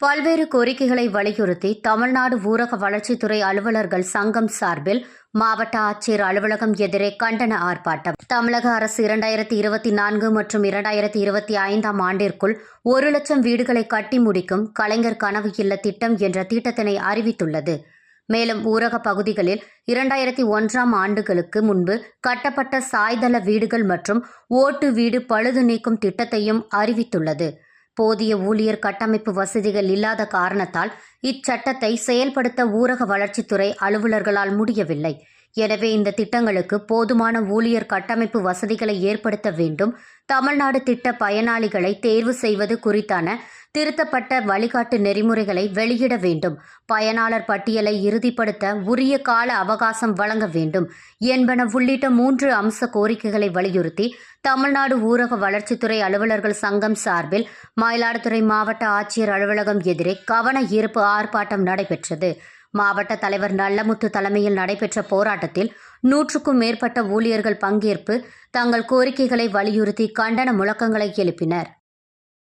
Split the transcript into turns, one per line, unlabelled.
பல்வேறு கோரிக்கைகளை வலியுறுத்தி தமிழ்நாடு ஊரக வளர்ச்சித்துறை அலுவலர்கள் சங்கம் சார்பில் மாவட்ட ஆட்சியர் அலுவலகம் எதிரே கண்டன ஆர்ப்பாட்டம். தமிழக அரசு இரண்டாயிரத்தி இருபத்தி நான்கு மற்றும் இரண்டாயிரத்தி இருபத்தி ஐந்தாம் ஆண்டிற்குள் ஒரு லட்சம் வீடுகளை கட்டி முடிக்கும் கலைஞர் கனவு இல்ல திட்டம் என்ற திட்டத்தினை அறிவித்துள்ளது. மேலும் ஊரக பகுதிகளில் இரண்டாயிரத்தி ஒன்றாம் ஆண்டுகளுக்கு முன்பு கட்டப்பட்ட சாய்தள வீடுகள் மற்றும் ஓட்டு வீடு பழுது நீக்கும் திட்டத்தையும் அறிவித்துள்ளது. போதிய ஊழியர் கட்டமைப்பு வசதிகள் இல்லாத காரணத்தால் இச்சட்டத்தை செயல்படுத்த ஊரக வளர்ச்சித்துறை அலுவலர்களால் முடியவில்லை. எனவே இந்த திட்டங்களுக்கு போதுமான ஊழியர் கட்டமைப்பு வசதிகளை ஏற்படுத்த வேண்டும். தமிழ்நாடு திட்ட பயனாளிகளை தேர்வு செய்வது குறித்தான திருத்தப்பட்ட வழிகாட்டு நெறிமுறைகளை வெளியிட வேண்டும். பயனாளர் பட்டியலை இறுதிப்படுத்த உரிய கால அவகாசம் வழங்க வேண்டும். என்பன உள்ளிட்ட மூன்று அம்ச கோரிக்கைகளை வலியுறுத்தி தமிழ்நாடு ஊரக வளர்ச்சித்துறை அலுவலர்கள் சங்கம் சார்பில் மயிலாடுதுறை மாவட்ட ஆட்சியர் அலுவலகம் எதிரே கவன ஈர்ப்பு ஆர்ப்பாட்டம் நடைபெற்றது. மாவட்ட தலைவர் நல்லமுத்து தலைமையில் நடைபெற்ற போராட்டத்தில் நூற்றுக்கும் மேற்பட்ட ஊழியர்கள் பங்கேற்பு தங்கள் கோரிக்கைகளை வலியுறுத்தி கண்டன முழக்கங்களை எழுப்பினர்.